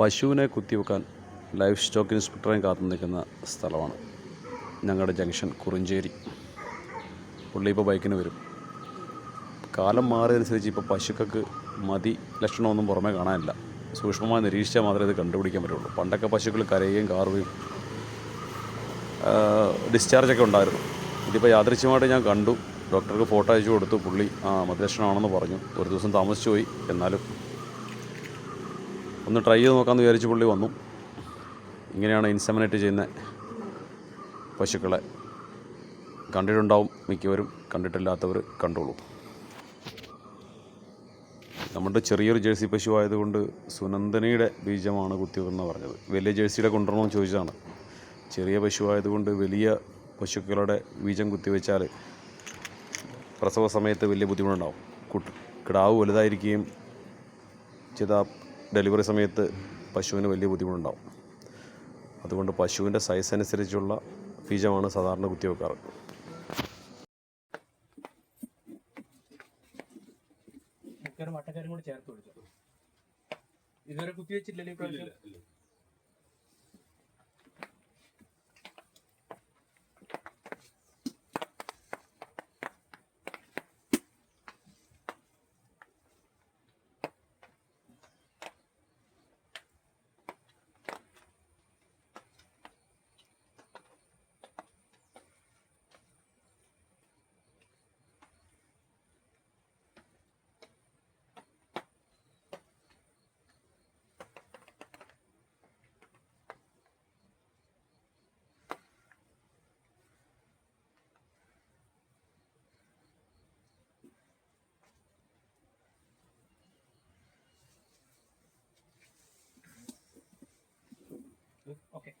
പശുവിനെ കുത്തിവെക്കാൻ life stock ഇൻസ്പെക്ടറെയും കാത്തു നിൽക്കുന്ന സ്ഥലമാണ് ഞങ്ങളുടെ ജംഗ്ഷൻ കുറിഞ്ചേരി. പുള്ളി ഇപ്പോൾ ബൈക്കിന് വരും. കാലം മാറിയതനുസരിച്ച് ഇപ്പോൾ പശുക്കൾക്ക് മതി ലക്ഷണമൊന്നും പുറമേ കാണാനില്ല. സൂക്ഷ്മമായി നിരീക്ഷിച്ചാൽ മാത്രമേ ഇത് കണ്ടുപിടിക്കാൻ പറ്റുള്ളൂ. പണ്ടൊക്കെ പശുക്കൾ കരയുകയും കാറുകയും ഡിസ്ചാർജൊക്കെ ഉണ്ടായിരുന്നു. ഇതിപ്പോൾ യാദൃശ്യമായിട്ട് ഞാൻ കണ്ടു. ഡോക്ടർക്ക് ഫോട്ടോ അയച്ചു കൊടുത്തു. പുള്ളി ആ മതിലക്ഷണമാണെന്ന് പറഞ്ഞു. ഒരു ദിവസം താമസിച്ചു പോയി. എന്നാലും ഒന്ന് ട്രൈ ചെയ്ത് നോക്കാമെന്ന് വിചാരിച്ച് പുള്ളി വന്നു. ഇങ്ങനെയാണ് ഇൻസെമിനേറ്റ് ചെയ്യുന്ന പശുക്കളെ. കണ്ടിട്ടുണ്ടാവും മിക്കവരും കണ്ടിട്ടില്ലാത്തവർ കണ്ടോളൂ. നമ്മുടെ ചെറിയൊരു ജേഴ്സി പശു ആയതുകൊണ്ട് സുനന്ദനയുടെ ബീജമാണ് കുത്തിവെന്ന് പറഞ്ഞത്. വലിയ ജേഴ്സിയുടെ കൊണ്ടുവരണമെന്ന് ചോദിച്ചതാണ്. ചെറിയ പശു ആയതുകൊണ്ട് വലിയ പശുക്കളുടെ ബീജം കുത്തിവെച്ചാൽ പ്രസവ സമയത്ത് വലിയ ബുദ്ധിമുട്ടുണ്ടാവും. കുട്ടി കിടാവ് വലുതായിരിക്കുകയും ചെയ്ത ഡെലിവറി സമയത്ത് പശുവിന് വലിയ ബുദ്ധിമുട്ടുണ്ടാവും. അതുകൊണ്ട് പശുവിന്റെ സൈസ് അനുസരിച്ചുള്ള ബീജമാണ് സാധാരണ കുത്തിവെക്കാറ് വട്ടക്കാരും കൂടി ചേർത്ത് കൊടുത്തു. ഇതുവരെ കുത്തിവെച്ചില്ലല്ലോ ഈ ഓക്കെ.